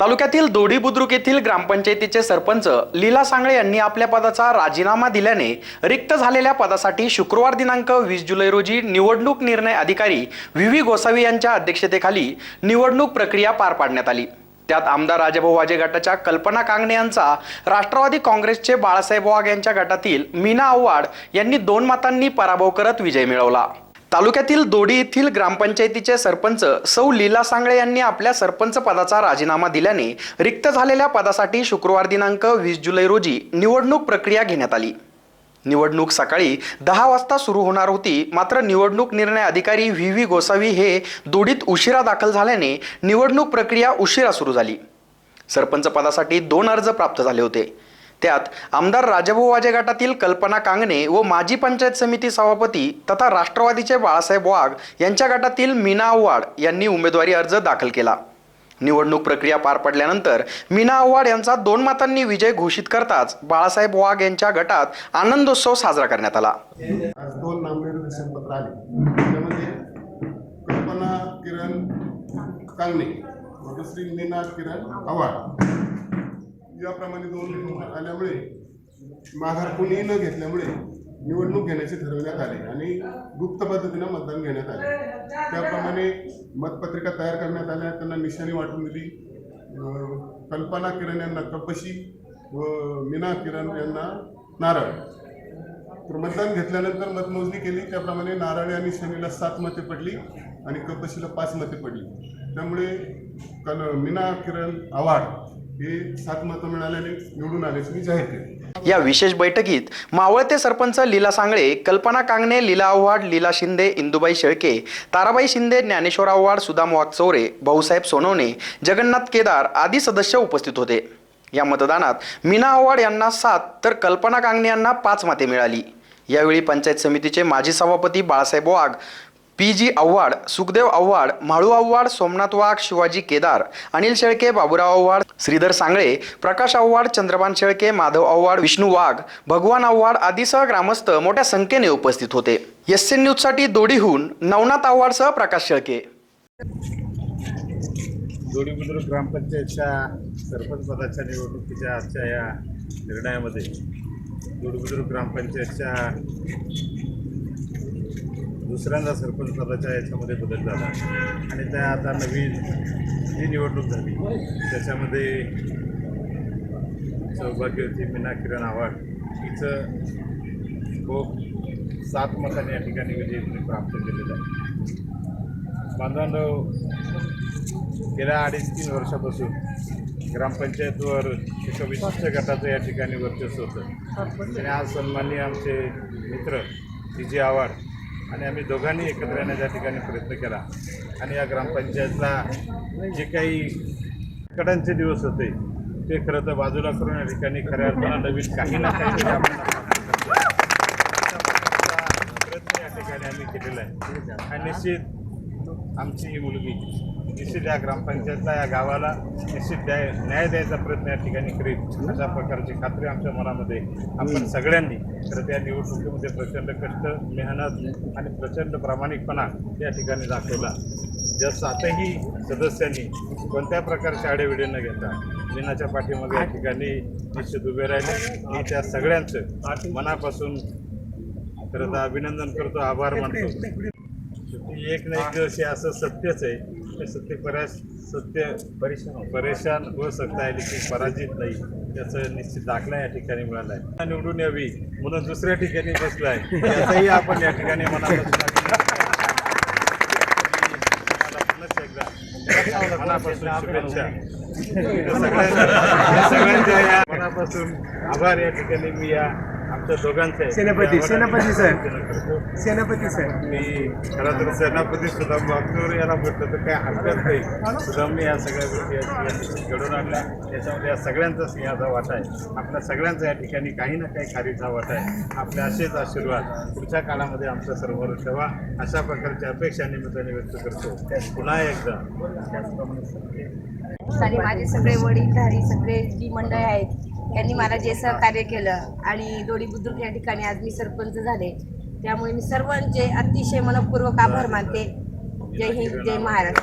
तालुक्यातील दोडी बुद्रुक येथील ग्रामपंचायतीचे सरपंच लीला सांगळे यांनी आपल्या पदाचा राजीनामा दिल्याने रिक्त झालेल्या पदासाठी शुक्रवार दिनांक वीस जुलै रोजी निवडणूक निर्णय अधिकारी व्ही व्ही गोसावी यांच्या अध्यक्षतेखाली निवडणूक प्रक्रिया पार पाडण्यात आली. त्यात आमदार राजाभाऊ वाजे गटाच्या कल्पना कांगणे यांचा राष्ट्रवादी काँग्रेसचे बाळासाहेब वाघ यांच्या गटातील मीना आव्हाड यांनी दोन मतांनी पराभव करत विजय मिळवला. तालुक्यातील दोडी येथील ग्रामपंचायतीचे सरपंच सौ लीला सांगळे यांनी आपल्या सरपंच पदाचा राजीनामा दिल्याने रिक्त झालेल्या पदासाठी शुक्रवार दिनांक वीस जुलै रोजी निवडणूक प्रक्रिया घेण्यात आली. निवडणूक सकाळी दहा वाजता सुरू होणार होती. मात्र निवडणूक निर्णय अधिकारी व्ही व्ही गोसावी हे दोडीत उशिरा दाखल झाल्याने निवडणूक प्रक्रिया उशिरा सुरू झाली. सरपंच पदासाठी दोन अर्ज प्राप्त झाले होते. त्यात आमदार राजाभाऊ वाजे गटातील कल्पना कांगणे व माजी पंचायत समिती सभापती तथा राष्ट्रवादीचे बाळासाहेब वाघ यांच्या गटातील मीना आव्हाड यांनी उमेदवारी अर्ज दाखल केला. निवडणूक प्रक्रिया पार पडल्यानंतर मीना आव्हाड यांचा दोन मतांनी विजय घोषित करताच बाळासाहेब वाघ यांच्या गटात आनंदोत्सव साजरा करण्यात आला. आज दोन नामनिर्देशन पत्र आले. त्यामध्ये कल्पना किरण कांगणे व दुसरी मीना किरण आव्हाड. याप्रमाणे दोन आल्यामुळे माघार कोणीही न घेतल्यामुळे निवडणूक घेण्याचे ठरवण्यात आले आणि गुप्त पद्धतीनं मतदान घेण्यात आले. त्याप्रमाणे मतपत्रिका तयार करण्यात आल्या त्यांना निशाणी वाटून दिली. कल्पना किरण यांना कपशी व मीना किरण यांना नारळ. तर मतदान घेतल्यानंतर मतमोजणी केली त्याप्रमाणे नारळ आणि शनीला सात मते पडली आणि कपशीला पाच मते पडली. त्यामुळे कल मीना किरण आव्हाड हे सात मतं मिळाल्याने निवडून आल्याचे मी जाहीर केले. या विशेष बैठकीत मावळते सरपंच लीला सांगळे कल्पना कांगणे लीला आव्हाड लीला शिंदे इंदुबाई शेळके ताराबाई शिंदे ज्ञानेश्वर आव्हाड सुदाम वागचौरे भाऊसाहेब सोनवणे जगन्नाथ केदार आदी सदस्य उपस्थित होते. या मतदानात मीना आव्हाड यांना सात तर कल्पना कांगणे यांना पाच मते मिळाली. यावेळी पंचायत समितीचे माजी सभापती बाळासाहेब वाघ पी जी आव्हाड सुखदेव आव्हाड म्हाळू आव्हाड सोमनाथ वाघ शिवाजी केदार अनिल शेळके बाबूराव आव्हाड श्रीधर सांगळे प्रकाश आव्हाड चंद्रभान शेळके माधव आव्हाड विष्णू वाघ भगवान आव्हाड आदीसह ग्रामस्थ मोठ्या संख्येने उपस्थित होते. एस एन न्यूजसाठी दोडीहून नवनाथ आव्हाडसह प्रकाश शेळके. दोडी बुद्रुक ग्रामपंचायतच्या सरपंच पदाच्या निवडणुकीच्या आजच्या या निर्णयामध्ये दोडी बुद्रुक ग्रामपंचायतच्या दुसऱ्यांदा सरपंच पदाच्या याच्यामध्ये बदल झाला. आणि त्या आता नवीन जी निवडणूक झाली त्याच्यामध्ये सौभाग्यवती मीना किरण आव्हाड हिचं खूप सात मतांनी या ठिकाणी विजय प्राप्त केलेलं आहे. बांधवांनो गेल्या अडीच तीन वर्षापासून ग्रामपंचायतवर एका विशिष्ट गटाचं या ठिकाणी वर्चस्व होतं. आणि आज सन्माननीय आमचे मित्र टी जी आव्हाड आणि आम्ही दोघांनी एकत्र येण्याचा या ठिकाणी प्रयत्न केला. आणि या ग्रामपंचायतला जे काही कडांचे दिवस होते ते खरं तर बाजूला करून या ठिकाणी खऱ्या अर्थानं नवीन काही ना काही आपण प्रयत्न या ठिकाणी आम्ही केलेला आहे. आणि निश्चित आमची ही मुलगी निश्चित या ग्रामपंचायतला या गावाला निश्चित द्याय न्याय द्यायचा प्रयत्न या ठिकाणी करील अशा प्रकारची खात्री आमच्या मनामध्ये आपण सगळ्यांनी तर त्या निवडणुकीमध्ये प्रचंड कष्ट मेहनत आणि प्रचंड प्रामाणिकपणा या ठिकाणी दाखवला. ज्या सातही सदस्यांनी कोणत्या प्रकारचे आडेविडे न घेता दिनाच्या पाठीमागे या ठिकाणी निश्चित उभे राहिले. मी त्या सगळ्यांचं मनापासून तर अभिनंदन करतो आभार मानतो. शेवटी एक ना एक दिवस हे असं सत्यच आहे. ते सत्य परास सत्य परेशान परेशान होऊ सकता आहे की पराजित नाही. त्याचं निश्चित दाखला या ठिकाणी मिळाला आहे. निवडून यावी म्हणून दुसऱ्या ठिकाणी बसला आहे. याचाही आपण या ठिकाणी मनापासून मनापासून शुभेच्छा. सगळ्यांच्या मनापासून आभार. या ठिकाणी मी या आमच्या दोघांचे. सेनापती, सेनापती सर. सेनापती सर. मी खरं तर सेनापती सुदाम वागचौर याला म्हटलं तर काय हरकत नाही. सुदामने या सगळ्या गोष्टी घडून आणल्या. त्याच्यामध्ये या सगळ्यांचा सिंहाचा वाटा आहे. आपल्या सगळ्यांचा या ठिकाणी काही ना काही खारीचा वाटा आहे. आपले असेच आशीर्वाद. पुढच्या काळामध्ये आमच्या सर्वांवर ठेवा अशा प्रकारची अपेक्षा निमित्ताने व्यक्त करतो. पुन्हा एकदा. आणि माझे सगळे वडीलधारी सगळे जी मंडळी आहेत त्यांनी मला जे सहकार्य केलं आणि दोडी बुद्रुक या ठिकाणी आज मी सरपंच झाले. त्यामुळे मी सर्वांचे अतिशय मनपूर्वक आभार मानते. जय हिंद जय महाराष्ट्र.